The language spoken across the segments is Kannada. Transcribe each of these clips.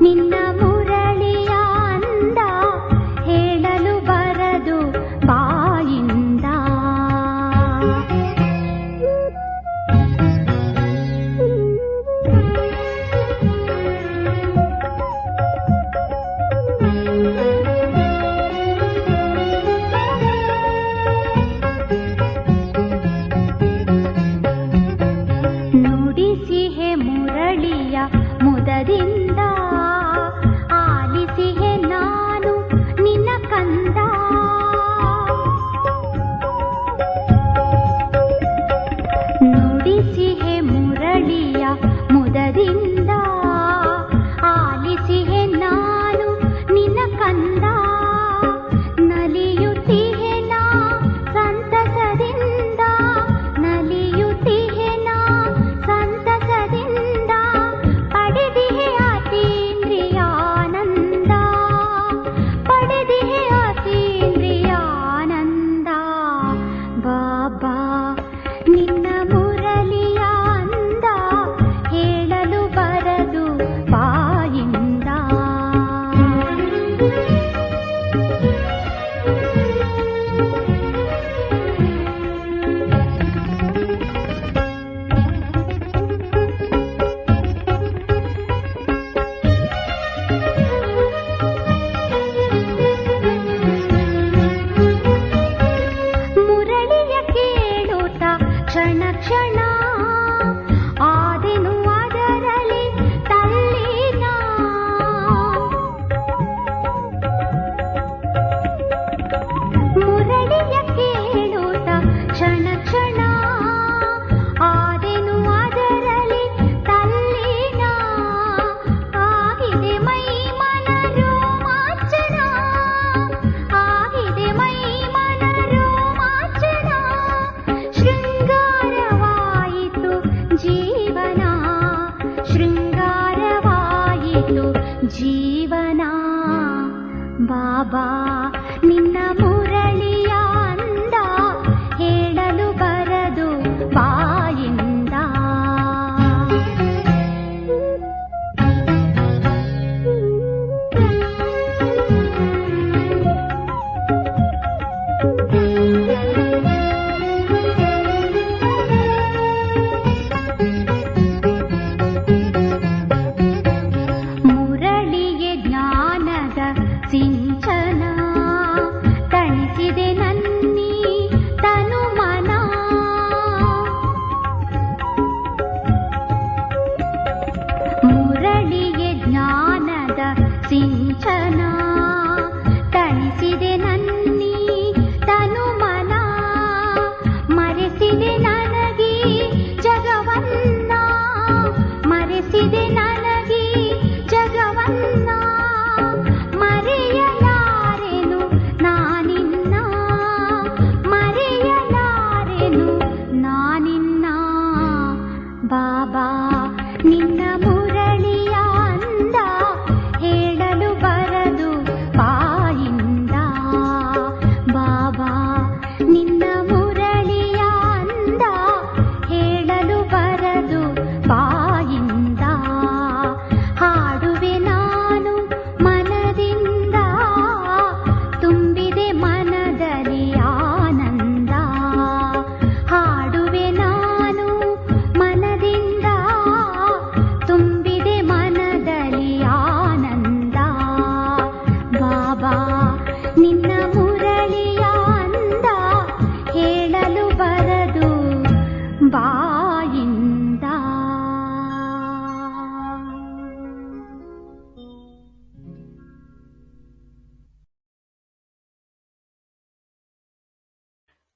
ನಿನ್ನ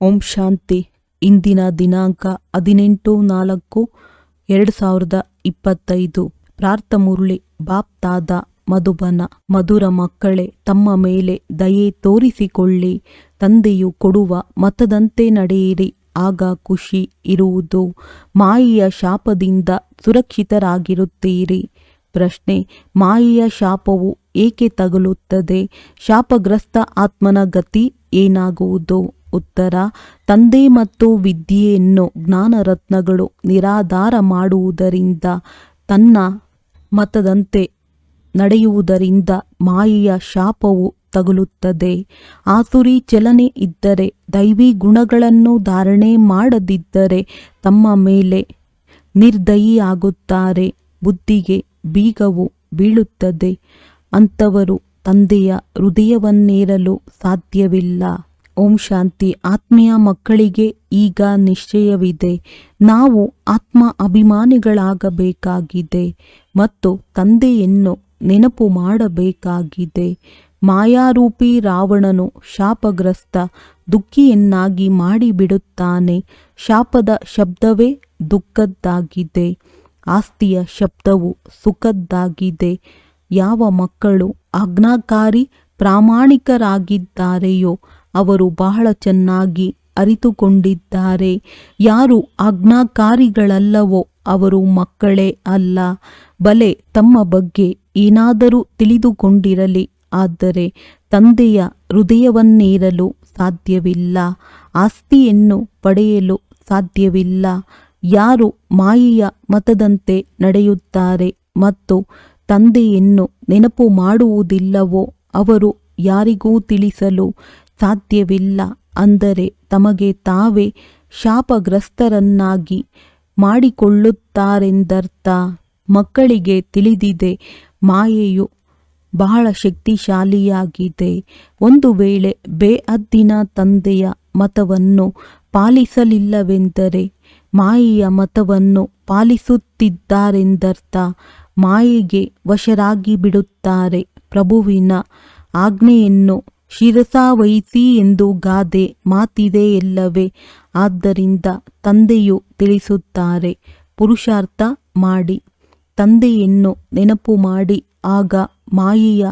ಓಂ ಶಾಂತಿ. ಇಂದಿನ ದಿನಾಂಕ ಹದಿನೆಂಟು ನಾಲ್ಕು ಎರಡು ಸಾವಿರದ ಇಪ್ಪತ್ತೈದು. ಪ್ರಾರ್ಥ ಮುರುಳಿ, ಬಾಪ್ ತಾದ ಮಧುಬನ, ಮಧುರ ಮಕ್ಕಳೇ, ತಮ್ಮ ಮೇಲೆ ದಯೆ ತೋರಿಸಿಕೊಳ್ಳಿ. ತಂದೆಯು ಕೊಡುವ ಮತದಂತೆ ನಡೆಯಿರಿ, ಆಗ ಖುಷಿ ಇರುವುದು. ಮಾಯಿಯ ಶಾಪದಿಂದ ಸುರಕ್ಷಿತರಾಗಿರುತ್ತೀರಿ. ಪ್ರಶ್ನೆ, ಮಾಯಿಯ ಶಾಪವು ಏಕೆ ತಗಲುತ್ತದೆ? ಶಾಪಗ್ರಸ್ತ ಆತ್ಮನ ಗತಿ ಏನಾಗುವುದು? ಉತ್ತರ, ತಂದೆ ಮತ್ತು ವಿದ್ಯೆಯನ್ನು ಜ್ಞಾನರತ್ನಗಳು ನಿರಾಧಾರ ಮಾಡುವುದರಿಂದ ತನ್ನ ಮತದಂತೆ ನಡೆಯುವುದರಿಂದ ಮಾಯೆಯ ಶಾಪವು ತಗುಲುತ್ತದೆ. ಆಸುರಿ ಚಲನೆ ಇದ್ದರೆ, ದೈವಿ ಗುಣಗಳನ್ನು ಧಾರಣೆ ಮಾಡದಿದ್ದರೆ ತಮ್ಮ ಮೇಲೆ ನಿರ್ದಯಿಯಾಗುತ್ತಾರೆ. ಬುದ್ಧಿಗೆ ಬೀಗವು ಬೀಳುತ್ತದೆ. ಅಂಥವರು ತಂದೆಯ ಹೃದಯವನ್ನೇರಲು ಸಾಧ್ಯವಿಲ್ಲ. ಓಂ ಶಾಂತಿ ಆತ್ಮೀಯ ಮಕ್ಕಳಿಗೆ ಈಗ ನಿಶ್ಚಯವಿದೆ. ನಾವು ಆತ್ಮ ಅಭಿಮಾನಿಗಳಾಗಬೇಕಾಗಿದೆ ಮತ್ತು ತಂದೆಯನ್ನು ನೆನಪು ಮಾಡಬೇಕಾಗಿದೆ. ಮಾಯಾರೂಪಿ ರಾವಣನು ಶಾಪಗ್ರಸ್ತ, ದುಃಖಿಯನ್ನಾಗಿ ಮಾಡಿಬಿಡುತ್ತಾನೆ. ಶಾಪದ ಶಬ್ದವೇ ದುಃಖದ್ದಾಗಿದೆ. ಆಸ್ತಿಯ ಶಬ್ದವು ಸುಖದ್ದಾಗಿದೆ. ಯಾವ ಮಕ್ಕಳು ಆಜ್ಞಾಕಾರಿ ಪ್ರಾಮಾಣಿಕರಾಗಿದ್ದಾರೆಯೋ ಅವರು ಬಹಳ ಚೆನ್ನಾಗಿ ಅರಿತುಕೊಂಡಿದ್ದಾರೆ. ಯಾರು ಆಜ್ಞಾಕಾರಿಗಳಲ್ಲವೋ ಅವರು ಮಕ್ಕಳೇ ಅಲ್ಲ. ಬಲೆ ತಮ್ಮ ಬಗ್ಗೆ ಏನಾದರೂ ತಿಳಿದುಕೊಂಡಿರಲಿ. ಆದರೆ ತಂದೆಯ ಹೃದಯವನ್ನೇರಲು ಸಾಧ್ಯವಿಲ್ಲ. ಆಸ್ತಿಯನ್ನು ಪಡೆಯಲು ಸಾಧ್ಯವಿಲ್ಲ. ಯಾರು ಮಾಯೆಯ ಮತದಂತೆ ನಡೆಯುತ್ತಾರೆ ಮತ್ತು ತಂದೆಯನ್ನು ನೆನಪು ಮಾಡುವುದಿಲ್ಲವೋ ಅವರು ಯಾರಿಗೂ ತಿಳಿಸಲು ಸಾಧ್ಯವಿಲ್ಲ ಅಂದರೆ ತಮಗೆ ತಾವೇ ಶಾಪಗ್ರಸ್ತರನ್ನಾಗಿ ಮಾಡಿಕೊಳ್ಳುತ್ತಾರೆಂದರ್ಥ. ಮಕ್ಕಳಿಗೆ ತಿಳಿದಿದೆ, ಮಾಯೆಯು ಬಹಳ ಶಕ್ತಿಶಾಲಿಯಾಗಿದೆ. ಒಂದು ವೇಳೆ ಬೇಅದ್ದಿನ ತಂದೆಯ ಮತವನ್ನು ಪಾಲಿಸಲಿಲ್ಲವೆಂದರೆ ಮಾಯೆಯ ಮತವನ್ನು ಪಾಲಿಸುತ್ತಿದ್ದಾರೆಂದರ್ಥ, ಮಾಯೆಗೆ ವಶರಾಗಿ ಬಿಡುತ್ತಾರೆ ಪ್ರಭುವಿನ ಆಜ್ಞೆಯನ್ನು ಶಿರಸಾವಹಿಸಿ ಎಂದು ಗಾದೆ ಮಾತಿದೆಯಲ್ಲವೇ ಆದ್ದರಿಂದ ತಂದೆಯು ತಿಳಿಸುತ್ತಾರೆ, ಪುರುಷಾರ್ಥ ಮಾಡಿ, ತಂದೆಯನ್ನು ನೆನಪು ಮಾಡಿ, ಆಗ ಮಾಯೆಯ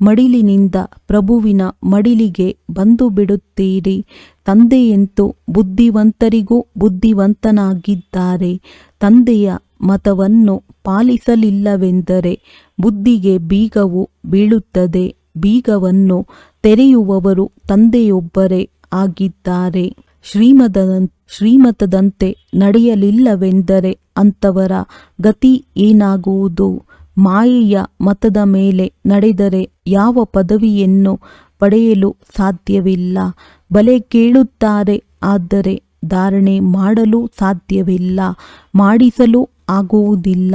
ಮಡಿಲಿನಿಂದ ಪ್ರಭುವಿನ ಮಡಿಲಿಗೆ ಬಂದು ಬಿಡುತ್ತೀರಿ. ತಂದೆಯಂತೂ ಬುದ್ಧಿವಂತರಿಗೂ ಬುದ್ಧಿವಂತನಾಗಿದ್ದಾರೆ. ತಂದೆಯ ಮತವನ್ನು ಪಾಲಿಸಲಿಲ್ಲವೆಂದರೆ ಬುದ್ಧಿಗೆ ಬೀಗವು ಬೀಳುತ್ತದೆ. ಬೀಗವನ್ನು ತೆರೆಯುವವರು ತಂದೆಯೊಬ್ಬರೇ ಆಗಿದ್ದಾರೆ. ಶ್ರೀಮದ ಶ್ರೀಮತದಂತೆ ನಡೆಯಲಿಲ್ಲವೆಂದರೆ ಅಂಥವರ ಗತಿ ಏನಾಗುವುದು? ಮಾಯೆಯ ಮತದ ಮೇಲೆ ನಡೆದರೆ ಯಾವ ಪದವಿಯನ್ನು ಪಡೆಯಲು ಸಾಧ್ಯವಿಲ್ಲ? ಬಲೆ ಕೇಳುತ್ತಾರೆ, ಆದರೆ ಧಾರಣೆ ಮಾಡಲು ಸಾಧ್ಯವಿಲ್ಲ. ಮಾಡಿಸಲು ಆಗುವುದಿಲ್ಲ.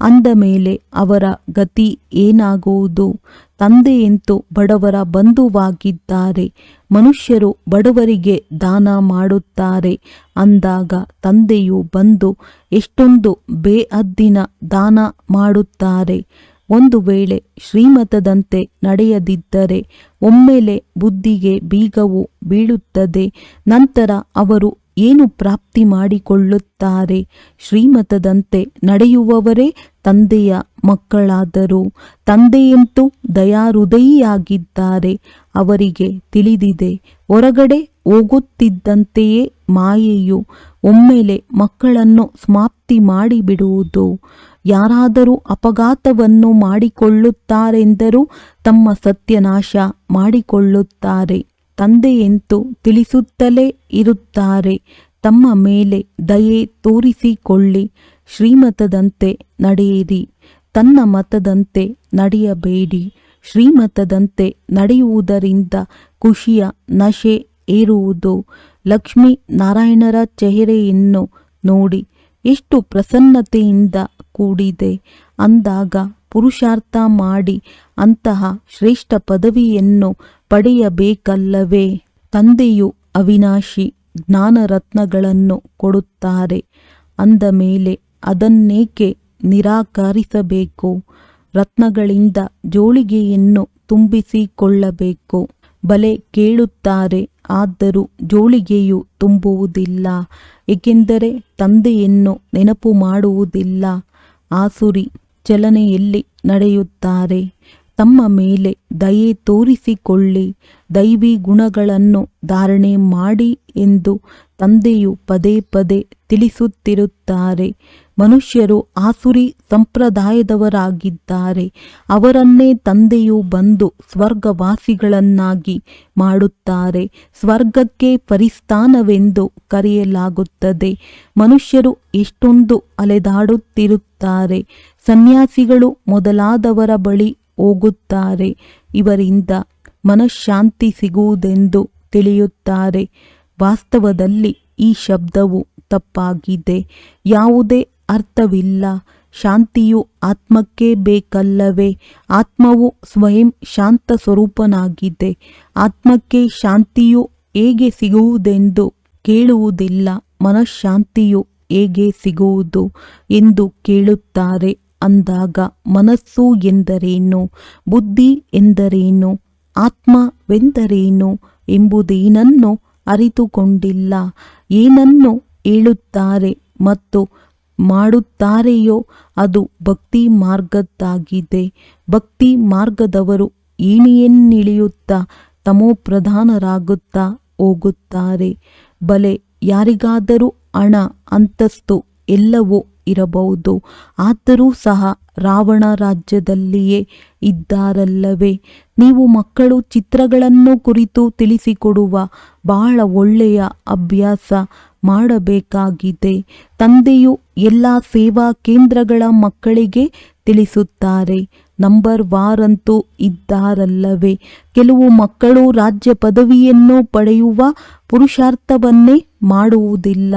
ಅಂದ ಮೇಲೆ ಅವರ ಗತಿ ಏನಾಗುವುದು? ತಂದೆಯಂತೂ ಬಡವರ ಬಂಧುವಾಗಿದ್ದಾರೆ. ಮನುಷ್ಯರು ಬಡವರಿಗೆ ದಾನ ಮಾಡುತ್ತಾರೆ. ಅಂದಾಗ ತಂದೆಯು ಬಂದು ಎಷ್ಟೊಂದು ಬೇಅದ್ದಿನ ದಾನ ಮಾಡುತ್ತಾರೆ. ಒಂದು ವೇಳೆ ಶ್ರೀಮತದಂತೆ ನಡೆಯದಿದ್ದರೆ, ಒಮ್ಮೆಲೆ ಬುದ್ಧಿಗೆ ಬೀಗವು ಬೀಳುತ್ತದೆ. ನಂತರ ಅವರು ಏನು ಪ್ರಾಪ್ತಿ ಮಾಡಿಕೊಳ್ಳುತ್ತಾರೆ? ಶ್ರೀಮತದಂತೆ ನಡೆಯುವವರೇ ತಂದೆಯ ಮಕ್ಕಳಾದರು. ತಂದೆಯಂತೂ ದಯಾರುದಯಿಯಾಗಿದ್ದಾರೆ. ಅವರಿಗೆ ತಿಳಿದಿದೆ, ಹೊರಗಡೆ ಹೋಗುತ್ತಿದ್ದಂತೆಯೇ ಮಾಯೆಯು ಒಮ್ಮೆಲೆ ಮಕ್ಕಳನ್ನು ಸಮಾಪ್ತಿ ಮಾಡಿಬಿಡುವುದು. ಯಾರಾದರೂ ಅಪಘಾತವನ್ನು ಮಾಡಿಕೊಳ್ಳುತ್ತಾರೆಂದರೂ ತಮ್ಮ ಸತ್ಯನಾಶ ಮಾಡಿಕೊಳ್ಳುತ್ತಾರೆ. ತಂದೆಯಂತೂ ತಿಳಿಸುತ್ತಲೇ ಇರುತ್ತಾರೆ. ತಮ್ಮ ಮೇಲೆ ದಯೆ ತೋರಿಸಿಕೊಳ್ಳಿ. ಶ್ರೀಮತದಂತೆ ನಡೆಯಿರಿ. ತನ್ನ ಮತದಂತೆ ನಡೆಯಬೇಡಿ. ಶ್ರೀಮತದಂತೆ ನಡೆಯುವುದರಿಂದ ಖುಷಿಯ ನಶೆ ಏರುವುದು. ಲಕ್ಷ್ಮೀ ನಾರಾಯಣರ ಚೆಹರೆಯನ್ನು ನೋಡಿ ಎಷ್ಟು ಪ್ರಸನ್ನತೆಯಿಂದ ಕೂಡಿದೆ. ಅಂದಾಗ ಪುರುಷಾರ್ಥ ಮಾಡಿ ಅಂತಹ ಶ್ರೇಷ್ಠ ಪದವಿಯನ್ನು ಪಡೆಯಬೇಕಲ್ಲವೇ? ತಂದೆಯು ಅವಿನಾಶಿ ಜ್ಞಾನರತ್ನಗಳನ್ನು ಕೊಡುತ್ತಾರೆ. ಅಂದ ಮೇಲೆ, ಅದನ್ನೇಕೆ ನಿರಾಕರಿಸಬೇಕು? ರತ್ನಗಳಿಂದ ಜೋಳಿಗೆಯನ್ನು ತುಂಬಿಸಿಕೊಳ್ಳಬೇಕು. ಬಲೆ ಕೇಳುತ್ತಾರೆ, ಆದರೂ ಜೋಳಿಗೆಯು ತುಂಬುವುದಿಲ್ಲ. ಏಕೆಂದರೆ ತಂದೆಯನ್ನು ನೆನಪು ಮಾಡುವುದಿಲ್ಲ. ಆಸುರಿ ಚಲನೆಯಲ್ಲಿ ನಡೆಯುತ್ತಾರೆ. ತಮ್ಮ ಮೇಲೆ ದಯೆ ತೋರಿಸಿಕೊಳ್ಳಿ, ದೈವಿ ಗುಣಗಳನ್ನು ಧಾರಣೆ ಮಾಡಿ ಎಂದು ತಂದೆಯು ಪದೇ ಪದೇ ತಿಳಿಸುತ್ತಿರುತ್ತಾರೆ. ಮನುಷ್ಯರು ಆಸುರಿ ಸಂಪ್ರದಾಯದವರಾಗಿದ್ದಾರೆ. ಅವರನ್ನೇ ತಂದೆಯು ಬಂದು ಸ್ವರ್ಗವಾಸಿಗಳನ್ನಾಗಿ ಮಾಡುತ್ತಾರೆ. ಸ್ವರ್ಗಕ್ಕೆ ಪರಿಸ್ಥಾನವೆಂದು ಕರೆಯಲಾಗುತ್ತದೆ. ಮನುಷ್ಯರು ಎಷ್ಟೊಂದು ಅಲೆದಾಡುತ್ತಿರುತ್ತಾರೆ. ಸನ್ಯಾಸಿಗಳು ಮೊದಲಾದವರ ಬಳಿ ಹೋಗುತ್ತಾರೆ. ಇವರಿಂದ ಮನಃಶಾಂತಿ ಸಿಗುವುದೆಂದು ತಿಳಿಯುತ್ತಾರೆ. ವಾಸ್ತವದಲ್ಲಿ ಈ ಶಬ್ದವು ತಪ್ಪಾಗಿದೆ. ಯಾವುದೇ ಅರ್ಥವಿಲ್ಲ. ಶಾಂತಿಯು ಆತ್ಮಕ್ಕೆ ಬೇಕಲ್ಲವೇ? ಆತ್ಮವು ಸ್ವಯಂ ಶಾಂತ ಸ್ವರೂಪನಾಗಿದೆ. ಆತ್ಮಕ್ಕೆ ಶಾಂತಿಯು ಹೇಗೆ ಸಿಗುವುದೆಂದು ಕೇಳುವುದಿಲ್ಲ. ಮನಃಶಾಂತಿಯು ಹೇಗೆ ಸಿಗುವುದು ಎಂದು ಕೇಳುತ್ತಾರೆ. ಅಂದಾಗ ಮನಸ್ಸು ಎಂದರೇನು? ಬುದ್ಧಿ ಎಂದರೇನು? ಆತ್ಮವೆಂದರೇನು? ಎಂಬುದೇನನ್ನು ಅರಿತುಕೊಂಡಿಲ್ಲ. ಏನನ್ನು ಹೇಳುತ್ತಾರೆ ಮತ್ತು ಮಾಡುತ್ತಾರೆಯೋ ಅದು ಭಕ್ತಿ ಮಾರ್ಗದ್ದಾಗಿದೆ. ಭಕ್ತಿ ಮಾರ್ಗದವರು ಏಣಿಯನ್ನಿಳಿಯುತ್ತಾ ತಮೋಪ್ರಧಾನರಾಗುತ್ತಾ ಹೋಗುತ್ತಾರೆ. ಬಲೆ ಯಾರಿಗಾದರೂ ಹಣ, ಅಂತಸ್ತು ಎಲ್ಲವೂ ಇರಬಹುದು. ಆದರೂ ಸಹ ರಾವಣ ರಾಜ್ಯದಲ್ಲಿಯೇ ಇದ್ದಾರಲ್ಲವೇ? ನೀವು ಮಕ್ಕಳು, ಚಿತ್ರಗಳನ್ನು ಕುರಿತು ತಿಳಿಸಿಕೊಡುವ ಬಹಳ ಒಳ್ಳೆಯ ಅಭ್ಯಾಸ ಮಾಡಬೇಕಾಗಿದೆ. ತಂದೆಯು ಎಲ್ಲ ಸೇವಾ ಕೇಂದ್ರಗಳ ಮಕ್ಕಳಿಗೆ ತಿಳಿಸುತ್ತಾರೆ. ನಂಬರ್ ವಾರಂತೂ ಇದ್ದಾರಲ್ಲವೇ? ಕೆಲವು ಮಕ್ಕಳು ರಾಜ್ಯ ಪದವಿಯನ್ನು ಪಡೆಯುವ ಪುರುಷಾರ್ಥವನ್ನೇ ಮಾಡುವುದಿಲ್ಲ.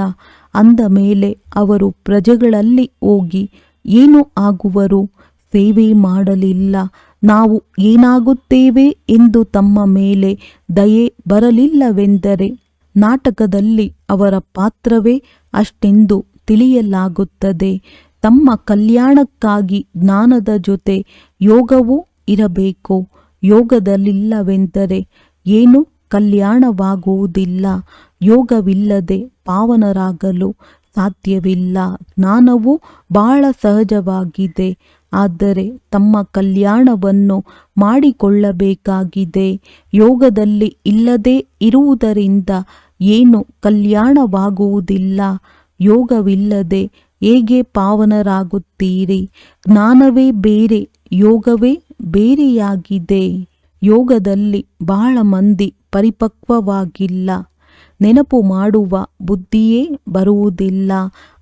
ಅಂದ ಮೇಲೆ ಅವರು ಪ್ರಜೆಗಳಲ್ಲಿ ಹೋಗಿ, ಏನು ಆಗುವರು? ಸೇವೆ ಮಾಡಲಿಲ್ಲ. ನಾವು ಏನಾಗುತ್ತೇವೆ ಎಂದು ತಮ್ಮ ಮೇಲೆ ದಯೆ ಬರಲಿಲ್ಲವೆಂದರೆ ನಾಟಕದಲ್ಲಿ ಅವರ ಪಾತ್ರವೇ ಅಷ್ಟೆಂದು ತಿಳಿಯಲಾಗುತ್ತದೆ. ತಮ್ಮ ಕಲ್ಯಾಣಕ್ಕಾಗಿ ಜ್ಞಾನದ ಜೊತೆ ಯೋಗವೂ ಇರಬೇಕು. ಯೋಗದಲ್ಲಿಲ್ಲವೆಂದರೆ ಏನು ಕಲ್ಯಾಣವಾಗುವುದಿಲ್ಲ. ಯೋಗವಿಲ್ಲದೆ ಪಾವನರಾಗಲು ಸಾಧ್ಯವಿಲ್ಲ. ಜ್ಞಾನವು ಬಹಳ ಸಹಜವಾಗಿದೆ, ಆದರೆ ತಮ್ಮ ಕಲ್ಯಾಣವನ್ನು ಮಾಡಿಕೊಳ್ಳಬೇಕಾಗಿದೆ. ಯೋಗದಲ್ಲಿ ಇಲ್ಲದೆ ಇರುವುದರಿಂದ ಏನು ಕಲ್ಯಾಣವಾಗುವುದಿಲ್ಲ? ಯೋಗವಿಲ್ಲದೆ ಹೇಗೆ ಪಾವನರಾಗುತ್ತೀರಿ? ಜ್ಞಾನವೇ ಬೇರೆ, ಯೋಗವೇ ಬೇರೆಯಾಗಿದೆ. ಯೋಗದಲ್ಲಿ ಬಹಳ ಮಂದಿ ಪರಿಪಕ್ವವಾಗಿಲ್ಲ. ನೆನಪು ಮಾಡುವ ಬುದ್ಧಿಯೇ ಬರುವುದಿಲ್ಲ.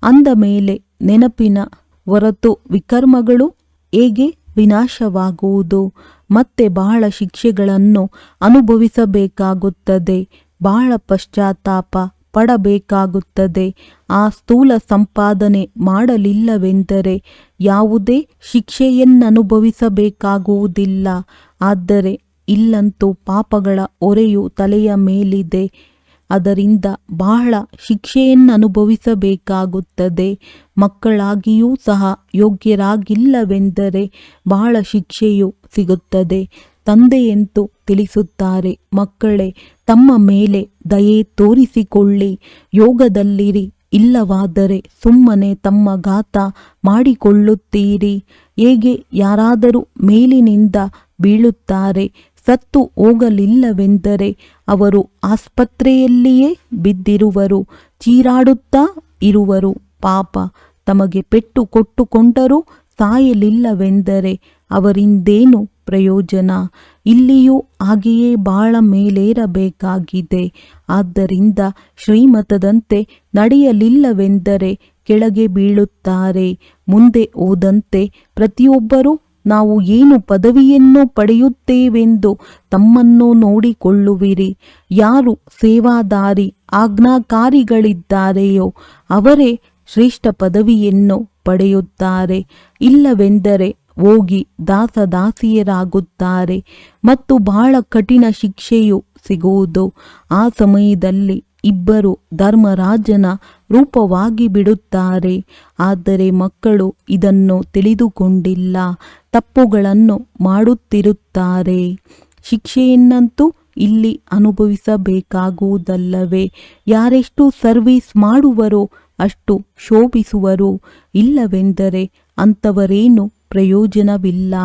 ಅಂದ ಮೇಲೆ ನೆನಪಿನ ಹೊರತು ವಿಕರ್ಮಗಳು ಹೇಗೆ ವಿನಾಶವಾಗುವುದು? ಮತ್ತೆ ಬಹಳ ಶಿಕ್ಷೆಗಳನ್ನು ಅನುಭವಿಸಬೇಕಾಗುತ್ತದೆ. ಬಹಳ ಪಶ್ಚಾತ್ತಾಪ ಪಡಬೇಕಾಗುತ್ತದೆ. ಆ ಸ್ಥೂಲ ಸಂಪಾದನೆ ಮಾಡಲಿಲ್ಲವೆಂದರೆ ಯಾವುದೇ ಶಿಕ್ಷೆಯನ್ನನುಭವಿಸಬೇಕಾಗುವುದಿಲ್ಲ. ಆದರೆ ಇಲ್ಲಂತೂ ಪಾಪಗಳ ಒರೆಯು ತಲೆಯ ಮೇಲಿದೆ. ಅದರಿಂದ ಬಹಳ ಶಿಕ್ಷೆಯನ್ನನುಭವಿಸಬೇಕಾಗುತ್ತದೆ. ಮಕ್ಕಳಾಗಿಯೂ ಸಹ ಯೋಗ್ಯರಾಗಿಲ್ಲವೆಂದರೆ ಬಹಳ ಶಿಕ್ಷೆಯು ಸಿಗುತ್ತದೆ. ತಂದೆಯಂತೂ ತಿಳಿಸುತ್ತಾರೆ, ಮಕ್ಕಳೇ, ತಮ್ಮ ಮೇಲೆ ದಯೆ ತೋರಿಸಿಕೊಳ್ಳಿ. ಯೋಗದಲ್ಲಿರಿ, ಇಲ್ಲವಾದರೆ ಸುಮ್ಮನೆ ತಮ್ಮ ಘಾತ ಮಾಡಿಕೊಳ್ಳುತ್ತೀರಿ. ಹೇಗೆ ಯಾರಾದರೂ ಮೇಲಿನಿಂದ ಬೀಳುತ್ತಾರೆ ಸತ್ತು ಹೋಗಲಿಲ್ಲವೆಂದರೆ ಅವರು ಆಸ್ಪತ್ರೆಯಲ್ಲಿಯೇ ಬಿದ್ದಿರುವರು, ಚೀರಾಡುತ್ತಾ ಇರುವರು. ಪಾಪ ತಮಗೆ ಪೆಟ್ಟು ಕೊಟ್ಟುಕೊಂಡರೂ ಸಾಯಲಿಲ್ಲವೆಂದರೆ ಅವರಿಂದೇನು ಪ್ರಯೋಜನ? ಇಲ್ಲಿಯೂ ಹಾಗೆಯೇ ಬಾಳ ಮೇಲೇರಬೇಕಾಗಿದೆ. ಆದ್ದರಿಂದ ಶ್ರೀಮತದಂತೆ ನಡೆಯಲಿಲ್ಲವೆಂದರೆ ಕೆಳಗೆ ಬೀಳುತ್ತಾರೆ, ಮುಂದೆ ಹೋದಂತೆ ಪ್ರತಿಯೊಬ್ಬರೂ ನಾವು ಏನು ಪದವಿಯನ್ನು ಪಡೆಯುತ್ತೇವೆಂದು ತಮ್ಮನ್ನು ನೋಡಿಕೊಳ್ಳುವಿರಿ. ಯಾರು ಸೇವಾದಾರಿ, ಆಜ್ಞಾಕಾರಿಗಳಿದ್ದಾರೆಯೋ ಅವರೇ ಶ್ರೇಷ್ಠ ಪದವಿಯನ್ನು ಪಡೆಯುತ್ತಾರೆ. ಇಲ್ಲವೆಂದರೆ ಹೋಗಿ ದಾಸದಾಸಿಯರಾಗುತ್ತಾರೆ ಮತ್ತು ಬಹಳ ಕಠಿಣ ಶಿಕ್ಷೆಯು ಸಿಗುವುದು. ಆ ಸಮಯದಲ್ಲಿ ಇಬ್ಬರು ಧರ್ಮರಾಜನ ರೂಪವಾಗಿ ಬಿಡುತ್ತಾರೆ. ಆದರೆ ಮಕ್ಕಳು ಇದನ್ನು ತಿಳಿದುಕೊಂಡಿಲ್ಲ. ತಪ್ಪುಗಳನ್ನು ಮಾಡುತ್ತಿರುತ್ತಾರೆ. ಶಿಕ್ಷೆಯನ್ನಂತೂ ಇಲ್ಲಿ ಅನುಭವಿಸಬೇಕಾಗುವುದಲ್ಲವೇ? ಯಾರೆಷ್ಟು ಸರ್ವೀಸ್ ಮಾಡುವರೋ ಅಷ್ಟು ಶೋಭಿಸುವರು. ಇಲ್ಲವೆಂದರೆ ಅಂಥವರೇನು ಪ್ರಯೋಜನವಿಲ್ಲ.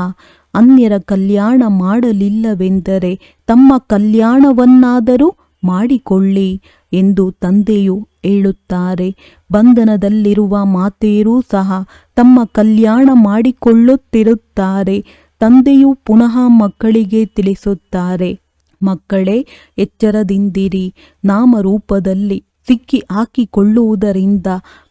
ಅನ್ಯರ ಕಲ್ಯಾಣ ಮಾಡಲಿಲ್ಲವೆಂದರೆ ತಮ್ಮ ಕಲ್ಯಾಣವನ್ನಾದರೂ ಮಾಡಿಕೊಳ್ಳಿ. ಎಂದು ತಂದೆಯು ಹೇಳುತ್ತಾರೆ. ಬಂಧನದಲ್ಲಿರುವ ಮಾತೆಯರೂ ಸಹ ತಮ್ಮ ಕಲ್ಯಾಣ ಮಾಡಿಕೊಳ್ಳುತ್ತಿರುತ್ತಾರೆ. ತಂದೆಯು ಪುನಃ ಮಕ್ಕಳಿಗೆ ತಿಳಿಸುತ್ತಾರೆ. ಮಕ್ಕಳೇ, ಎಚ್ಚರದಿಂದಿರಿ. ನಾಮರೂಪದಲ್ಲಿ ಸಿಕ್ಕಿ ಹಾಕಿಕೊಳ್ಳುವುದರಿಂದ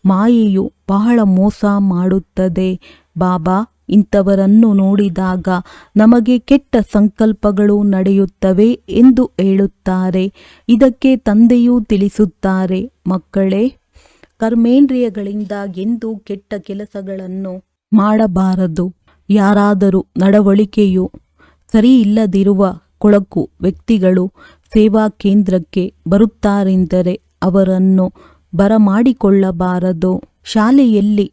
ಮಾಯೆಯು ಬಹಳ ಮೋಸ ಮಾಡುತ್ತದೆ. ಬಾಬಾ ಇಂಥವರನ್ನು ನೋಡಿದಾಗ ನಮಗೆ ಕೆಟ್ಟ ಸಂಕಲ್ಪಗಳು ನಡೆಯುತ್ತವೆ ಎಂದು ಹೇಳುತ್ತಾರೆ. ಇದಕ್ಕೆ ತಂದೆಯೂ ತಿಳಿಸುತ್ತಾರೆ. ಮಕ್ಕಳೇ, ಕರ್ಮೇಂದ್ರಿಯಗಳಿಂದ ಎಂದು ಕೆಟ್ಟ ಕೆಲಸಗಳನ್ನು ಮಾಡಬಾರದು. ಯಾರಾದರೂ ನಡವಳಿಕೆಯು ಸರಿ ಇಲ್ಲದಿರುವ ಕೊಳಕು ವ್ಯಕ್ತಿಗಳು ಸೇವಾ ಕೇಂದ್ರಕ್ಕೆ ಬರುತ್ತಾರೆಂದರೆ ಅವರನ್ನು ಬರಮಾಡಿಕೊಳ್ಳಬಾರದು. ಶಾಲೆಯಲ್ಲಿ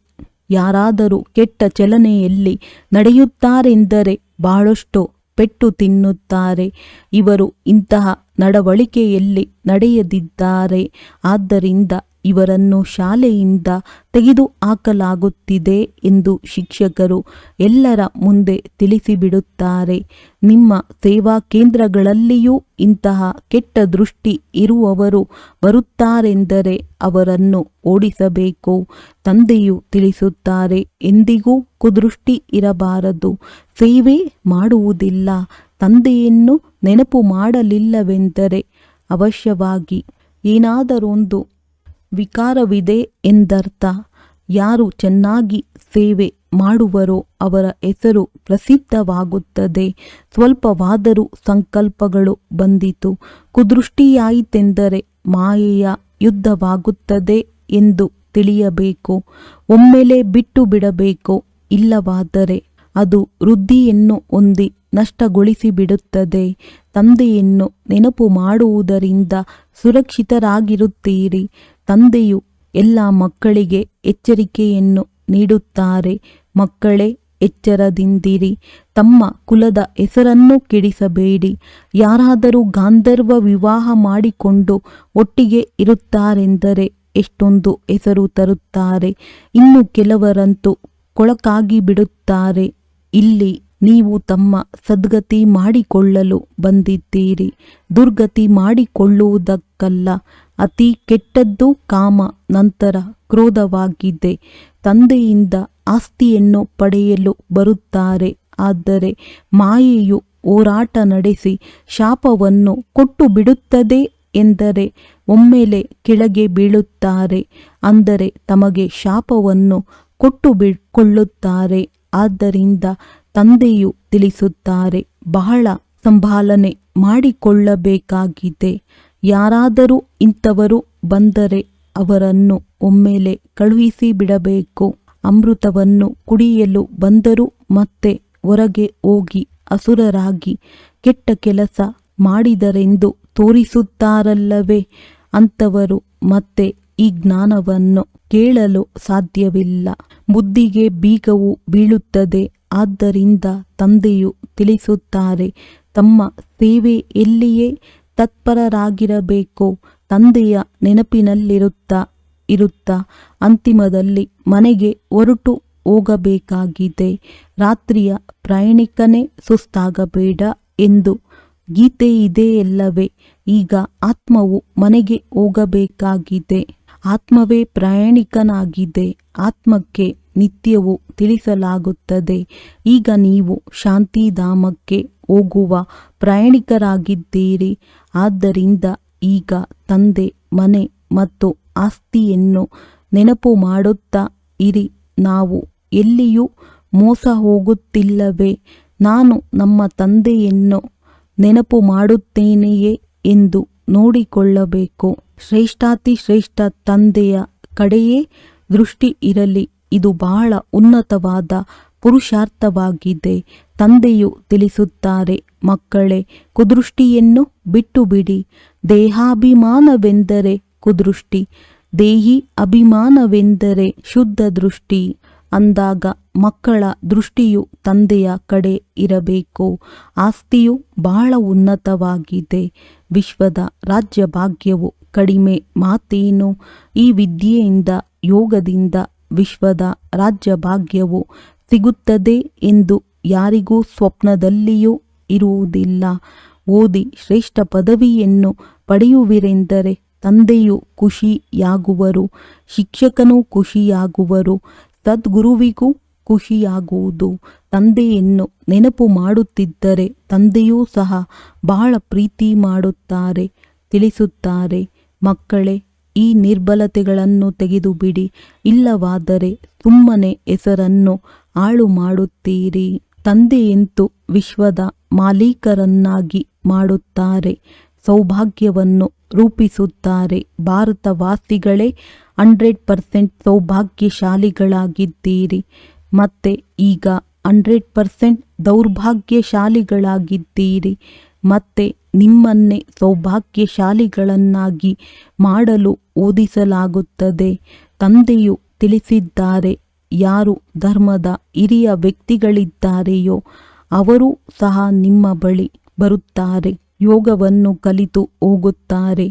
ಯಾರಾದರೂ ಕೆಟ್ಟ ಚಲನೆಯಲ್ಲಿ ನಡೆಯುತ್ತಾರೆಂದರೆ ಬಹಳಷ್ಟು ಪೆಟ್ಟು ತಿನ್ನುತ್ತಾರೆ. ಇವರು ಇಂತಹ ನಡವಳಿಕೆಯಲ್ಲಿ ನಡೆಯದಿದ್ದಾರೆ. ಆದ್ದರಿಂದ ಇವರನ್ನು ಶಾಲೆಯಿಂದ ತೆಗೆದು ಹಾಕಲಾಗುತ್ತಿದೆ ಎಂದು ಶಿಕ್ಷಕರು ಎಲ್ಲರ ಮುಂದೆ ತಿಳಿಸಿಬಿಡುತ್ತಾರೆ. ನಿಮ್ಮ ಸೇವಾ ಕೇಂದ್ರಗಳಲ್ಲಿಯೂ ಇಂತಹ ಕೆಟ್ಟ ದೃಷ್ಟಿ ಇರುವವರು ಬರುತ್ತಾರೆಂದರೆ ಅವರನ್ನು ಓಡಿಸಬೇಕು, ತಂದೆಯು ತಿಳಿಸುತ್ತಾರೆ. ಎಂದಿಗೂ ಕುದೃಷ್ಟಿ ಇರಬಾರದು. ಸೇವೆ ಮಾಡುವುದಿಲ್ಲ. ತಂದೆಯನ್ನು ನೆನಪು ಮಾಡಲಿಲ್ಲವೆಂದರೆ ಅವಶ್ಯವಾಗಿ ಏನಾದರೊಂದು ವಿಕಾರವಿದೆ ಎಂದರ್ಥ. ಯಾರು ಚೆನ್ನಾಗಿ ಸೇವೆ ಮಾಡುವರೋ ಅವರ ಹೆಸರು ಪ್ರಸಿದ್ಧವಾಗುತ್ತದೆ. ಸ್ವಲ್ಪವಾದರೂ ಸಂಕಲ್ಪಗಳು ಬಂದಿತು. ಕುದೃಷ್ಟಿಯಾಯಿತೆಂದರೆ ಮಾಯೆಯ ಯುದ್ಧವಾಗುತ್ತದೆ ಎಂದು ತಿಳಿಯಬೇಕು. ಒಮ್ಮೆಲೆ ಬಿಟ್ಟು ಬಿಡಬೇಕು ಇಲ್ಲವಾದರೆ ಅದು ವೃದ್ಧಿಯನ್ನು ಹೊಂದಿ ನಷ್ಟಗೊಳಿಸಿಬಿಡುತ್ತದೆ. ತಂದೆಯನ್ನು ನೆನಪು ಮಾಡುವುದರಿಂದ ಸುರಕ್ಷಿತರಾಗಿರುತ್ತೀರಿ. ತಂದೆಯು ಎಲ್ಲ ಮಕ್ಕಳಿಗೆ ಎಚ್ಚರಿಕೆಯನ್ನು ನೀಡುತ್ತಾರೆ. ಮಕ್ಕಳೇ, ಎಚ್ಚರದಿಂದಿರಿ. ತಮ್ಮ ಕುಲದ ಹೆಸರನ್ನು ಕೆಡಿಸಬೇಡಿ. ಯಾರಾದರೂ ಗಾಂಧರ್ವ ವಿವಾಹ ಮಾಡಿಕೊಂಡು ಒಟ್ಟಿಗೆ ಇರುತ್ತಾರೆಂದರೆ ಎಷ್ಟೊಂದು ಹೆಸರು ತರುತ್ತಾರೆ. ಇನ್ನು ಕೆಲವರಂತೂ ಕೊಳಕಾಗಿ ಬಿಡುತ್ತಾರೆ. ಇಲ್ಲಿ ನೀವು ತಮ್ಮ ಸದ್ಗತಿ ಮಾಡಿಕೊಳ್ಳಲು ಬಂದಿದ್ದೀರಿ. ದುರ್ಗತಿ ಮಾಡಿಕೊಳ್ಳುವುದಕ್ಕಲ್ಲ. ಅತಿ ಕೆಟ್ಟದ್ದು ಕಾಮ ನಂತರ ಕ್ರೋಧವಾಗಿದೆ ತಂದೆಯಿಂದ ಆಸ್ತಿಯನ್ನು ಪಡೆಯಲು ಬರುತ್ತಾರೆ. ಆದರೆ ಮಾಯೆಯು ಹೋರಾಟ ನಡೆಸಿ ಶಾಪವನ್ನು ಕೊಟ್ಟು ಬಿಡುತ್ತದೆ ಎಂದರೆ ಒಮ್ಮೆಲೆ ಕೆಳಗೆ ಬೀಳುತ್ತಾರೆ. ಅಂದರೆ ತಮಗೆ ಶಾಪವನ್ನು ಕೊಟ್ಟು ಬಿಕೊಳ್ಳುತ್ತಾರೆ ಆದ್ದರಿಂದ ತಂದೆಯು ತಿಳಿಸುತ್ತಾರೆ, ಬಹಳ ಸಂಭಾಲನೆ ಮಾಡಿಕೊಳ್ಳಬೇಕಾಗಿದೆ. ಯಾರಾದರೂ ಇಂಥವರು ಬಂದರೆ ಅವರನ್ನು ಒಮ್ಮೆಲೆ ಕಳುಹಿಸಿ ಬಿಡಬೇಕು. ಅಮೃತವನ್ನು ಕುಡಿಯಲು ಬಂದರೂ ಮತ್ತೆ ಹೊರಗೆ ಹೋಗಿ ಅಸುರರಾಗಿ ಕೆಟ್ಟ ಕೆಲಸ ಮಾಡಿದರೆಂದು ತೋರಿಸುತ್ತಾರಲ್ಲವೇ? ಅಂಥವರು ಮತ್ತೆ ಈ ಜ್ಞಾನವನ್ನು ಕೇಳಲು ಸಾಧ್ಯವಿಲ್ಲ. ಬುದ್ಧಿಗೆ ಬೀಗವು ಬೀಳುತ್ತದೆ. ಆದ್ದರಿಂದ ತಂದೆಯು ತಿಳಿಸುತ್ತಾರೆ, ತಮ್ಮ ಸೇವೆಯಲ್ಲಿಯೇ ತತ್ಪರರಾಗಿರಬೇಕು. ತಂದೆಯ ನೆನಪಿನಲ್ಲಿರುತ್ತಾ, ಇರುತ್ತಾ ಅಂತಿಮದಲ್ಲಿ ಮನೆಗೆ ಹೊರಟು ಹೋಗಬೇಕಾಗಿದೆ. ರಾತ್ರಿಯ ಪ್ರಯಾಣಿಕನೇ ಸುಸ್ತಾಗಬೇಡ ಎಂದು ಗೀತೆ ಇದೆಯಲ್ಲವೇ ಈಗ ಆತ್ಮವು ಮನೆಗೆ ಹೋಗಬೇಕಾಗಿದೆ. ಆತ್ಮವೇ ಪ್ರಯಾಣಿಕನಾಗಿದೆ. ಆತ್ಮಕ್ಕೆ ನಿತ್ಯವೂ ತಿಳಿಸಲಾಗುತ್ತದೆ. ಈಗ ನೀವು ಶಾಂತಿಧಾಮಕ್ಕೆ ಹೋಗುವ ಪ್ರಯಾಣಿಕರಾಗಿದ್ದೀರಿ. ಆದ್ದರಿಂದ ಈಗ ತಂದೆ, ಮನೆ ಮತ್ತು ಆಸ್ತಿಯನ್ನು ನೆನಪು ಮಾಡುತ್ತಾ ಇರಿ. ನಾವು ಎಲ್ಲಿಯೂ ಮೋಸ ಹೋಗುತ್ತಿಲ್ಲವೇ? ನಾನು ನಮ್ಮ ತಂದೆಯನ್ನು ನೆನಪು ಮಾಡುತ್ತೇನೆಯೇ ಎಂದು ನೋಡಿಕೊಳ್ಳಬೇಕು. ಶ್ರೇಷ್ಠಾತಿ ಶ್ರೇಷ್ಠ ತಂದೆಯ ಕಡೆಯೇ ದೃಷ್ಟಿ ಇರಲಿ. ಇದು ಬಹಳ ಉನ್ನತವಾದ ಪುರುಷಾರ್ಥವಾಗಿದೆ. ತಂದೆಯು ತಿಳಿಸುತ್ತಾರೆ, ಮಕ್ಕಳೇ, ಕುದೃಷ್ಟಿಯನ್ನು ಬಿಟ್ಟು ಬಿಡಿ ದೇಹಾಭಿಮಾನವೆಂದರೆ ಕುದೃಷ್ಟಿ, ದೇಹಿ ಅಭಿಮಾನವೆಂದರೆ ಶುದ್ಧ ದೃಷ್ಟಿ. ಅಂದಾಗ ಮಕ್ಕಳ ದೃಷ್ಟಿಯು ತಂದೆಯ ಕಡೆ ಇರಬೇಕು. ಆಸ್ತಿಯು ಬಹಳ ಉನ್ನತವಾಗಿದೆ. ವಿಶ್ವದ ರಾಜ್ಯ ಭಾಗ್ಯವು ಕಡಿಮೆ ಮಾತೇನು? ಈ ವಿದ್ಯೆಯಿಂದ, ಯೋಗದಿಂದ ವಿಶ್ವದ ರಾಜ್ಯ ಭಾಗ್ಯವು ಸಿಗುತ್ತದೆ ಎಂದು ಯಾರಿಗೂ ಸ್ವಪ್ನದಲ್ಲಿಯೂ ಇರುವುದಿಲ್ಲ. ಓದಿ ಶ್ರೇಷ್ಠ ಪದವಿಯನ್ನು ಪಡೆಯುವಿರೆಂದರೆ ತಂದೆಯು ಖುಷಿಯಾಗುವರು, ಶಿಕ್ಷಕನೂ ಖುಷಿಯಾಗುವರು, ಸದ್ಗುರುವಿಗೂ ಖುಷಿಯಾಗುವುದು. ತಂದೆಯನ್ನು ನೆನಪು ಮಾಡುತ್ತಿದ್ದರೆ ತಂದೆಯೂ ಸಹ ಬಹಳ ಪ್ರೀತಿ ಮಾಡುತ್ತಾರೆ, ತಿಳಿಸುತ್ತಾರೆ. ಮಕ್ಕಳೇ, ಈ ನಿರ್ಬಲತೆಗಳನ್ನು ತೆಗೆದುಬಿಡಿ, ಇಲ್ಲವಾದರೆ ಸುಮ್ಮನೆ ಹೆಸರನ್ನು ಹಾಳು ಮಾಡುತ್ತೀರಿ. ತಂದೆಯಂತೂ ವಿಶ್ವದ ಮಾಲೀಕರನ್ನಾಗಿ ಮಾಡುತ್ತಾರೆ, ಸೌಭಾಗ್ಯವನ್ನು ರೂಪಿಸುತ್ತಾರೆ. ಭಾರತವಾಸಿಗಳೇ, ಹಂಡ್ರೆಡ್ ಪರ್ಸೆಂಟ್ ಸೌಭಾಗ್ಯಶಾಲಿಗಳಾಗಿದ್ದೀರಿ. ಮತ್ತೆ ಈಗ ಹಂಡ್ರೆಡ್ ಪರ್ಸೆಂಟ್ ದೌರ್ಭಾಗ್ಯಶಾಲಿಗಳಾಗಿದ್ದೀರಿ. ಮತ್ತೆ ನಿಮ್ಮನ್ನೇ ಸೌಭಾಗ್ಯಶಾಲಿಗಳನ್ನಾಗಿ ಮಾಡಲು ಓದಿಸಲಾಗುತ್ತದೆ. ತಂದೆಯು ತಿಳಿಸಿದ್ದಾರೆ ಯಾರು ಧರ್ಮದ ಹಿರಿಯ ವ್ಯಕ್ತಿಗಳಿದ್ದಾರೆಯೋ ಅವರು ಸಹ ನಿಮ್ಮ ಬಳಿ ಬರುತ್ತಾರೆ, ಯೋಗವನ್ನು ಕಲಿತು ಹೋಗುತ್ತಾರೆ.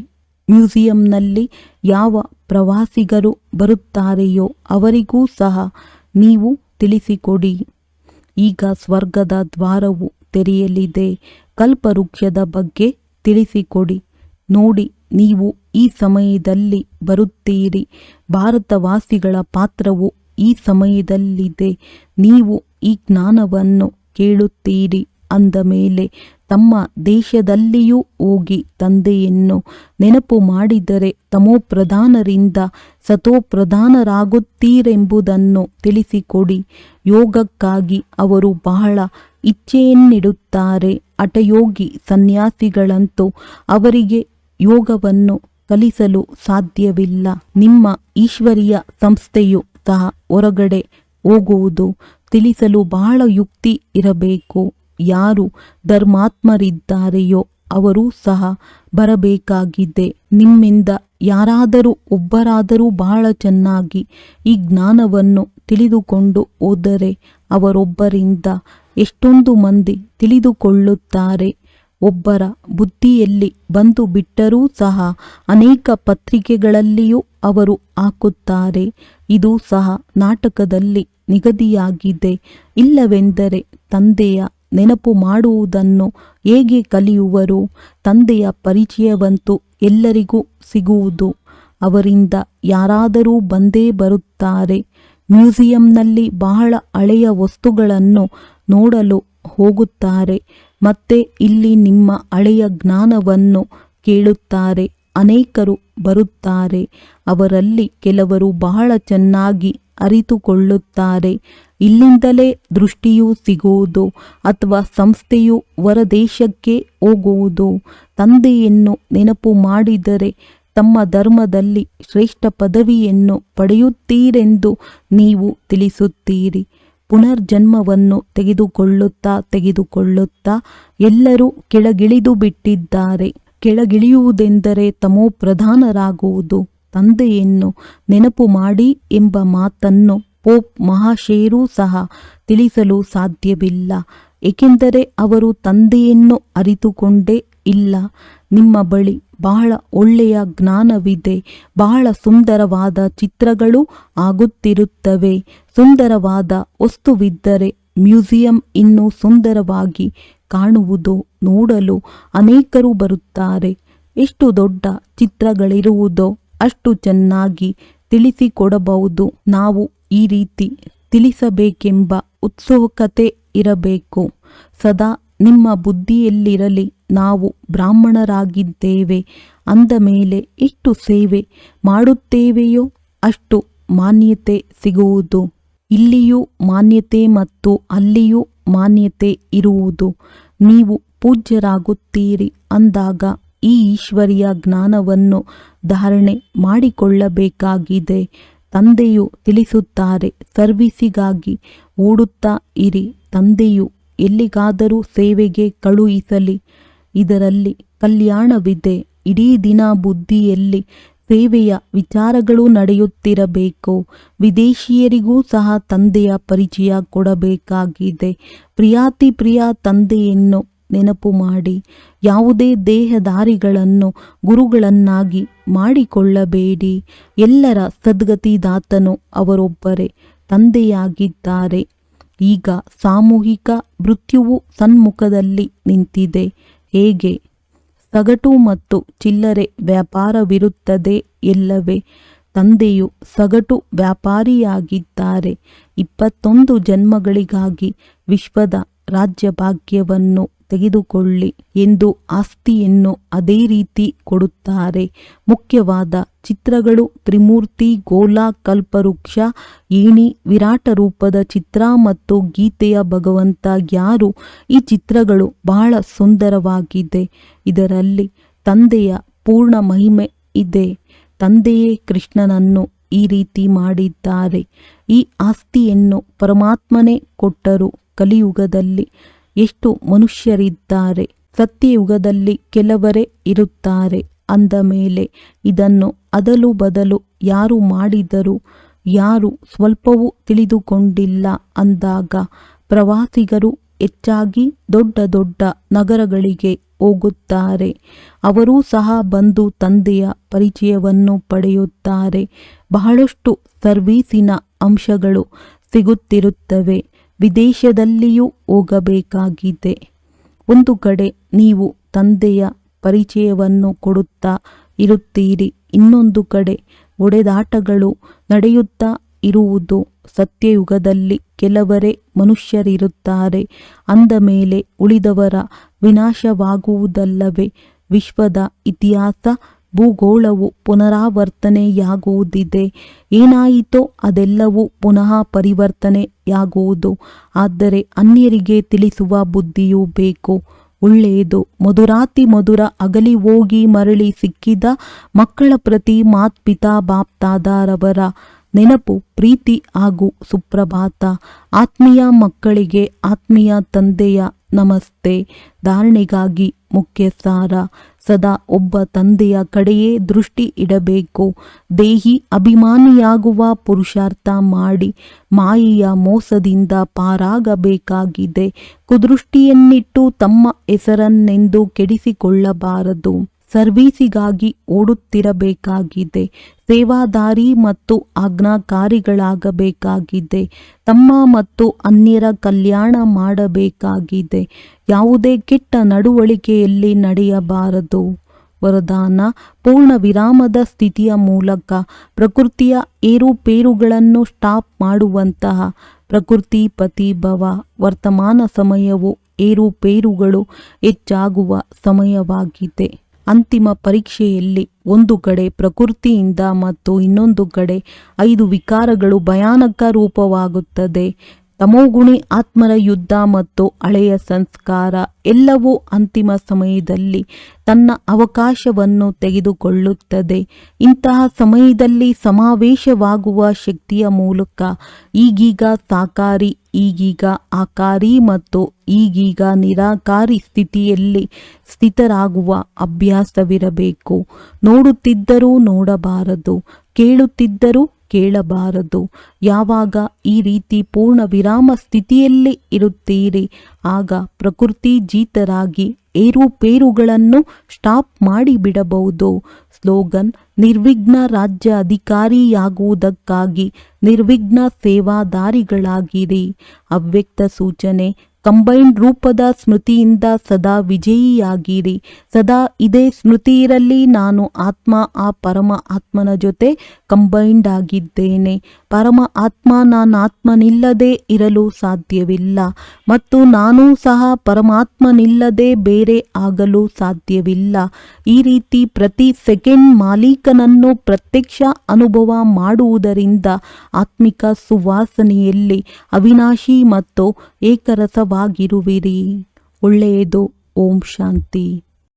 ಮ್ಯೂಸಿಯಂನಲ್ಲಿ ಯಾವ ಪ್ರವಾಸಿಗರು ಬರುತ್ತಾರೆಯೋ ಅವರಿಗೂ ಸಹ ನೀವು ತಿಳಿಸಿಕೊಡಿ. ಈಗ ಸ್ವರ್ಗದ ದ್ವಾರವು ತೆರೆಯಲಿದೆ, ಕಲ್ಪವೃಕ್ಷದ ಬಗ್ಗೆ ತಿಳಿಸಿಕೊಡಿ. ನೋಡಿ, ನೀವು ಈ ಸಮಯದಲ್ಲಿ ಬರುತ್ತೀರಿ. ಭಾರತವಾಸಿಗಳ ಪಾತ್ರವು ಈ ಸಮಯದಲ್ಲಿದೆ. ನೀವು ಈ ಜ್ಞಾನವನ್ನು ಕೇಳುತ್ತೀರಿ ಅಂದ ಮೇಲೆ ತಮ್ಮ ದೇಶದಲ್ಲಿಯೂ ಹೋಗಿ ತಂದೆಯನ್ನು ನೆನಪು ಮಾಡಿದರೆ ತಮೋ ತಮೋಪ್ರಧಾನರಿಂದ ಸತೋಪ್ರಧಾನರಾಗುತ್ತೀರೆಂಬುದನ್ನು ತಿಳಿಸಿಕೊಡಿ. ಯೋಗಕ್ಕಾಗಿ ಅವರು ಬಹಳ ಇಚ್ಛೆಯನ್ನಿಡುತ್ತಾರೆ. ಅಟಯೋಗಿ ಸನ್ಯಾಸಿಗಳಂತೂ ಅವರಿಗೆ ಯೋಗವನ್ನು ಕಲಿಸಲು ಸಾಧ್ಯವಿಲ್ಲ. ನಿಮ್ಮ ಈಶ್ವರೀಯ ಸಂಸ್ಥೆಯು ಸಹ ಹೊರಗಡೆ ಹೋಗುವುದು ತಿಳಿಸಲು ಬಹಳ ಯುಕ್ತಿ ಇರಬೇಕು. ಯಾರು ಧರ್ಮಾತ್ಮರಿದ್ದಾರೆಯೋ ಅವರು ಸಹ ಬರಬೇಕಾಗಿದೆ. ನಿಮ್ಮಿಂದ ಯಾರಾದರೂ ಒಬ್ಬರಾದರೂ ಬಹಳ ಚೆನ್ನಾಗಿ ಈ ಜ್ಞಾನವನ್ನು ತಿಳಿದುಕೊಂಡು ಹೋದರೆ ಅವರೊಬ್ಬರಿಂದ ಎಷ್ಟೊಂದು ಮಂದಿ ತಿಳಿದುಕೊಳ್ಳುತ್ತಾರೆ. ಒಬ್ಬರ ಬುದ್ಧಿಯಲ್ಲಿ ಬಂದು ಬಿಟ್ಟರೂ ಸಹ ಅನೇಕ ಪತ್ರಿಕೆಗಳಲ್ಲಿಯೂ ಅವರು ಹಾಕುತ್ತಾರೆ. ಇದು ಸಹ ನಾಟಕದಲ್ಲಿ ನಿಗದಿಯಾಗಿದೆ. ಇಲ್ಲವೆಂದರೆ ತಂದೆಯ ನೆನಪು ಮಾಡುವುದನ್ನು ಹೇಗೆ ಕಲಿಯುವರು? ತಂದೆಯ ಪರಿಚಯವಂತೂ ಎಲ್ಲರಿಗೂ ಸಿಗುವುದು. ಅವರಿಂದ ಯಾರಾದರೂ ಬಂದೇ ಬರುತ್ತಾರೆ. ಮ್ಯೂಸಿಯಂನಲ್ಲಿ ಬಹಳ ಹಳೆಯ ವಸ್ತುಗಳನ್ನು ನೋಡಲು ಹೋಗುತ್ತಾರೆ. ಮತ್ತೆ ಇಲ್ಲಿ ನಿಮ್ಮ ಹಳೆಯ ಜ್ಞಾನವನ್ನು ಕೇಳುತ್ತಾರೆ, ಅನೇಕರು ಬರುತ್ತಾರೆ, ಅವರಲ್ಲಿ ಕೆಲವರು ಬಹಳ ಚೆನ್ನಾಗಿ ಅರಿತುಕೊಳ್ಳುತ್ತಾರೆ. ಇಲ್ಲಿಂದಲೇ ದೃಷ್ಟಿಯು ಸಿಗುವುದು ಅಥವಾ ಸಂಸ್ಥೆಯು ಹೊರದೇಶಕ್ಕೆ ಹೋಗುವುದು. ತಂದೆಯನ್ನು ನೆನಪು ಮಾಡಿದರೆ ತಮ್ಮ ಧರ್ಮದಲ್ಲಿ ಶ್ರೇಷ್ಠ ಪದವಿಯನ್ನು ಪಡೆಯುತ್ತೀರೆಂದು ನೀವು ತಿಳಿಸುತ್ತೀರಿ. ಪುನರ್ಜನ್ಮವನ್ನು ತೆಗೆದುಕೊಳ್ಳುತ್ತಾ ತೆಗೆದುಕೊಳ್ಳುತ್ತಾ ಎಲ್ಲರೂ ಕೆಳಗಿಳಿದು ಬಿಟ್ಟಿದ್ದಾರೆ. ಕೆಳಗಿಳಿಯುವುದೆಂದರೆ ತಮೋ ಪ್ರಧಾನರಾಗುವುದು. ತಂದೆಯನ್ನು ನೆನಪು ಮಾಡಿ ಎಂಬ ಮಾತನ್ನು ಪೋಪ್ ಮಹಾಶೇರೂ ಸಹ ತಿಳಿಸಲು ಸಾಧ್ಯವಿಲ್ಲ. ಏಕೆಂದರೆ ಅವರು ತಂದೆಯನ್ನು ಅರಿತುಕೊಂಡೇ ಇಲ್ಲ. ನಿಮ್ಮ ಬಳಿ ಬಹಳ ಒಳ್ಳೆಯ ಜ್ಞಾನವಿದೆ. ಬಹಳ ಸುಂದರವಾದ ಚಿತ್ರಗಳು ಆಗುತ್ತಿರುತ್ತವೆ. ಸುಂದರವಾದ ವಸ್ತುವಿದ್ದರೆ ಮ್ಯೂಸಿಯಂ ಇನ್ನೂ ಸುಂದರವಾಗಿ ಕಾಣುವುದು ನೋಡಲು ಅನೇಕರು ಬರುತ್ತಾರೆ. ಎಷ್ಟು ದೊಡ್ಡ ಚಿತ್ರಗಳಿರುವುದೋ ಅಷ್ಟು ಚೆನ್ನಾಗಿ ತಿಳಿಸಿಕೊಡಬಹುದು. ನಾವು ಈ ರೀತಿ ತಿಳಿಸಬೇಕೆಂಬ ಉತ್ಸುಕತೆ ಇರಬೇಕು. ಸದಾ ನಿಮ್ಮ ಬುದ್ಧಿಯಲ್ಲಿರಲಿ, ನಾವು ಬ್ರಾಹ್ಮಣರಾಗಿದ್ದೇವೆ, ಅಂದ ಮೇಲೆ ಎಷ್ಟು ಸೇವೆ ಮಾಡುತ್ತೇವೆಯೋ ಅಷ್ಟು ಮಾನ್ಯತೆ ಸಿಗುವುದು. ಇಲ್ಲಿಯೂ ಮಾನ್ಯತೆ ಮತ್ತು ಅಲ್ಲಿಯೂ ಮಾನ್ಯತೆ ಇರುವುದು. ನೀವು ಪೂಜ್ಯರಾಗುತ್ತೀರಿ ಅಂದಾಗ ಈ ಈಶ್ವರಿಯ ಜ್ಞಾನವನ್ನು ಧಾರಣೆ ಮಾಡಿಕೊಳ್ಳಬೇಕಾಗಿದೆ. ತಂದೆಯು ತಿಳಿಸುತ್ತಾರೆ, ಸರ್ವಿಸಿಗಾಗಿ ಓಡುತ್ತಾ ಇರಿ, ತಂದೆಯು ಎಲ್ಲಿಗಾದರೂ ಸೇವೆಗೆ ಕಳುಹಿಸಲಿ. ಇದರಲ್ಲಿ ಕಲ್ಯಾಣವಿದೆ. ಇಡೀ ದಿನ ಬುದ್ಧಿಯಲ್ಲಿ ಸೇವೆಯ ವಿಚಾರಗಳು ನಡೆಯುತ್ತಿರಬೇಕು. ವಿದೇಶಿಯರಿಗೂ ಸಹ ತಂದೆಯ ಪರಿಚಯ ಕೊಡಬೇಕಾಗಿದೆ. ಪ್ರಿಯಾತಿ ಪ್ರಿಯ ತಂದೆಯನ್ನು ನೆನಪು ಮಾಡಿ. ಯಾವುದೇ ದೇಹದಾರಿಗಳನ್ನು ಗುರುಗಳನ್ನಾಗಿ ಮಾಡಿಕೊಳ್ಳಬೇಡಿ. ಎಲ್ಲರ ಸದ್ಗತಿದಾತನು ಅವರೊಬ್ಬರೇ, ತಂದೆಯಾಗಿದ್ದಾರೆ. ಈಗ ಸಾಮೂಹಿಕ ಮೃತ್ಯುವು ಸನ್ಮುಖದಲ್ಲಿ ನಿಂತಿದೆ. ಹೇಗೆ? ಸಗಟು ಮತ್ತು ಚಿಲ್ಲರೆ ವ್ಯಾಪಾರವಿರುತ್ತದೆ ಎಲ್ಲವೇ? ತಂದೆಯು ಸಗಟು ವ್ಯಾಪಾರಿಯಾಗಿದ್ದಾರೆ. ಇಪ್ಪತ್ತೊಂದು ಜನ್ಮಗಳಿಗಾಗಿ ವಿಶ್ವದ ರಾಜ್ಯಭಾಗ್ಯವನ್ನು ತೆಗೆದುಕೊಳ್ಳಿ ಎಂದು ಆಸ್ತಿಯನ್ನು ಅದೇ ರೀತಿ ಕೊಡುತ್ತಾರೆ. ಮುಖ್ಯವಾದ ಚಿತ್ರಗಳು ತ್ರಿಮೂರ್ತಿ ಗೋಲಾ ಕಲ್ಪವೃಕ್ಷ ಏಣಿ, ವಿರಾಟ ರೂಪದ ಚಿತ್ರ ಮತ್ತು ಗೀತೆಯ ಭಗವಂತ ಯಾರು? ಈ ಚಿತ್ರಗಳು ಬಹಳ ಸುಂದರವಾಗಿದೆ. ಇದರಲ್ಲಿ ತಂದೆಯ ಪೂರ್ಣ ಮಹಿಮೆ ಇದೆ. ತಂದೆಯೇ ಕೃಷ್ಣನನ್ನು ಈ ರೀತಿ ಮಾಡಿದ್ದಾರೆ. ಈ ಆಸ್ತಿಯನ್ನು ಪರಮಾತ್ಮನೇ ಕೊಟ್ಟರು ಕಲಿಯುಗದಲ್ಲಿ. ಎಷ್ಟು ಮನುಷ್ಯರಿದ್ದಾರೆ. ಸತ್ಯಯುಗದಲ್ಲಿ ಕೆಲವರೇ ಇರುತ್ತಾರೆ. ಅಂದ ಮೇಲೆ, ಇದನ್ನು ಅದಲು ಬದಲು ಯಾರು ಮಾಡಿದರು ಯಾರು ಸ್ವಲ್ಪವೂ ತಿಳಿದುಕೊಂಡಿಲ್ಲ ಅಂದಾಗ ಪ್ರವಾಸಿಗರು ಹೆಚ್ಚಾಗಿ ದೊಡ್ಡ ದೊಡ್ಡ ನಗರಗಳಿಗೆ ಹೋಗುತ್ತಾರೆ. ಅವರೂ ಸಹ ಬಂದು ತಂದೆಯ ಪರಿಚಯವನ್ನು ಪಡೆಯುತ್ತಾರೆ. ಬಹಳಷ್ಟು ಸರ್ವೀಸಿನ ಅಂಶಗಳು ಸಿಗುತ್ತಿರುತ್ತವೆ. ವಿದೇಶದಲ್ಲಿಯೂ ಹೋಗಬೇಕಾಗಿದೆ. ಒಂದು ಕಡೆ ನೀವು ತಂದೆಯ ಪರಿಚಯವನ್ನು ಕೊಡುತ್ತಾ ಇರುತ್ತೀರಿ, ಇನ್ನೊಂದು ಕಡೆ ಒಡೆದಾಟಗಳು ನಡೆಯುತ್ತಾ ಇರುವುದು ಸತ್ಯಯುಗದಲ್ಲಿ ಕೆಲವರೇ ಮನುಷ್ಯರಿರುತ್ತಾರೆ. ಅಂದ ಮೇಲೆ ಉಳಿದವರ ವಿನಾಶವಾಗುವುದಲ್ಲವೇ ವಿಶ್ವದ ಇತಿಹಾಸ, ಭೂಗೋಳವು ಪುನರಾವರ್ತನೆಯಾಗುವುದಿದೆ. ಏನಾಯಿತೋ ಅದೆಲ್ಲವೂ ಪುನಃ ಪರಿವರ್ತನೆಯಾಗುವುದು ಆದರೆ ಅನ್ಯರಿಗೆ ತಿಳಿಸುವ ಬುದ್ಧಿಯೂ ಬೇಕು. ಒಳ್ಳೆಯದು. ಮಧುರಾತಿ ಮಧುರ ಅಗಲಿ ಹೋಗಿ ಮರಳಿ ಸಿಕ್ಕಿದ ಮಕ್ಕಳ ಪ್ರತಿ ಮಾತ್ಪಿತಾ ಬಾಪ್ತಾದಾರವರ ನೆನಪು ಪ್ರೀತಿ ಹಾಗೂ ಸುಪ್ರಭಾತ. ಆತ್ಮೀಯ ಮಕ್ಕಳಿಗೆ ಆತ್ಮೀಯ ತಂದೆಯ ನಮಸ್ತೆ. ಧಾರಣೆಗಾಗಿ ಮುಖ್ಯ ಸಾರ ಸದಾ ಒಬ್ಬ ತಂದೆಯ ಕಡೆಯೇ ದೃಷ್ಟಿ ಇಡಬೇಕು. ದೇಹಿ ಅಭಿಮಾನಿಯಾಗುವ ಪುರುಷಾರ್ಥ ಮಾಡಿ ಮಾಯೆಯ ಮೋಸದಿಂದ ಪಾರಾಗಬೇಕಾಗಿದೆ. ಕುದೃಷ್ಟಿಯನ್ನಿಟ್ಟು ತಮ್ಮ ಹೆಸರನ್ನೆಂದು ಕೆಡಿಸಿಕೊಳ್ಳಬಾರದು. ಸರ್ವೀಸಿಗಾಗಿ ಓಡುತ್ತಿರಬೇಕಾಗಿದೆ. ಸೇವಾದಾರಿ ಮತ್ತು ಆಜ್ಞಾಕಾರಿಗಳಾಗಬೇಕಾಗಿದೆ. ತಮ್ಮ ಮತ್ತು ಅನ್ಯರ ಕಲ್ಯಾಣ ಮಾಡಬೇಕಾಗಿದೆ. ಯಾವುದೇ ಕೆಟ್ಟ ನಡವಳಿಕೆಯಲ್ಲಿ ನಡೆಯಬಾರದು. ವರದಾನ, ಪೂರ್ಣ ವಿರಾಮದ ಸ್ಥಿತಿಯ ಮೂಲಕ ಪ್ರಕೃತಿಯ ಏರುಪೇರುಗಳನ್ನು ಸ್ಟಾಪ್ ಮಾಡುವಂತಹ ಪ್ರಕೃತಿ ಪತಿಭವ ವರ್ತಮಾನ ಸಮಯವು ಏರುಪೇರುಗಳು ಹೆಚ್ಚಾಗುವ ಸಮಯವಾಗಿದೆ. ಅಂತಿಮ ಪರೀಕ್ಷೆಯಲ್ಲಿ ಒಂದು ಕಡೆ ಪ್ರಕೃತಿಯಿಂದ ಮತ್ತು ಇನ್ನೊಂದು ಕಡೆ ಐದು ವಿಕಾರಗಳು ಭಯಾನಕ ರೂಪವಾಗುತ್ತದೆ. ತಮೋಗುಣಿ ಆತ್ಮರ ಯುದ್ಧ ಮತ್ತು ಹಳೆಯ ಸಂಸ್ಕಾರ ಎಲ್ಲವೂ ಅಂತಿಮ ಸಮಯದಲ್ಲಿ ತನ್ನ ಅವಕಾಶವನ್ನು ತೆಗೆದುಕೊಳ್ಳುತ್ತದೆ. ಇಂತಹ ಸಮಯದಲ್ಲಿ ಸಮಾವೇಶವಾಗುವ ಶಕ್ತಿಯ ಮೂಲಕ ಈಗೀಗ ಸಾಕಾರಿ, ಈಗೀಗ ಆಕಾರಿ ಮತ್ತು ಈಗೀಗ ನಿರಾಕಾರಿ ಸ್ಥಿತಿಯಲ್ಲಿ ಸ್ಥಿತರಾಗುವ ಅಭ್ಯಾಸವಿರಬೇಕು. ನೋಡುತ್ತಿದ್ದರೂ ನೋಡಬಾರದು, ಕೇಳುತ್ತಿದ್ದರೂ ಕೇಳಬಾರದು. ಯಾವಾಗ ಈ ರೀತಿ ಪೂರ್ಣ ವಿರಾಮ ಸ್ಥಿತಿಯಲ್ಲಿ ಇರುತ್ತೀರಿ? ಆಗ ಪ್ರಕೃತಿ ಜೀತರಾಗಿ ಏರುಪೇರುಗಳನ್ನು ಸ್ಟಾಪ್ ಮಾಡಿಬಿಡಬಹುದು. ಸ್ಲೋಗನ್, ನಿರ್ವಿಘ್ನ ರಾಜ್ಯ ಅಧಿಕಾರಿಯಾಗುವುದಕ್ಕಾಗಿ ನಿರ್ವಿಘ್ನ ಸೇವಾದಾರಿಗಳಾಗಿರಿ. ಅವ್ಯಕ್ತ ಸೂಚನೆ ಕಂಬೈನ್ಡ್ ರೂಪದ ಸ್ಮೃತಿಯಿಂದ ಸದಾ ವಿಜಯಿಯಾಗಿರಿ. ಸದಾ ಇದೇ ಸ್ಮೃತಿ ಇರಲಿ. ನಾನು ಆತ್ಮ, ಆ ಪರಮ ಆತ್ಮನ ಜೊತೆ ಕಂಬೈನ್ಡ್ ಆಗಿದ್ದೇನೆ. ಪರಮ ಆತ್ಮ ನಾನು ಆತ್ಮನಿಲ್ಲದೆ ಇರಲು ಸಾಧ್ಯವಿಲ್ಲ ಮತ್ತು ನಾನೂ ಸಹ ಪರಮಾತ್ಮನಿಲ್ಲದೆ ಬೇರೆ ಆಗಲು ಸಾಧ್ಯವಿಲ್ಲ. ಈ ರೀತಿ ಪ್ರತಿ ಸೆಕೆಂಡ್ ಮಾಲೀಕನನ್ನು ಪ್ರತ್ಯಕ್ಷ ಅನುಭವ ಮಾಡುವುದರಿಂದ ಆತ್ಮಿಕ ಸುವಾಸನೆಯಲ್ಲಿ ಅವಿನಾಶಿ ಮತ್ತು ಏಕರಸವಾಗಿರುವಿರಿ. ಒಳ್ಳೆಯದು. ಓಂ ಶಾಂತಿ.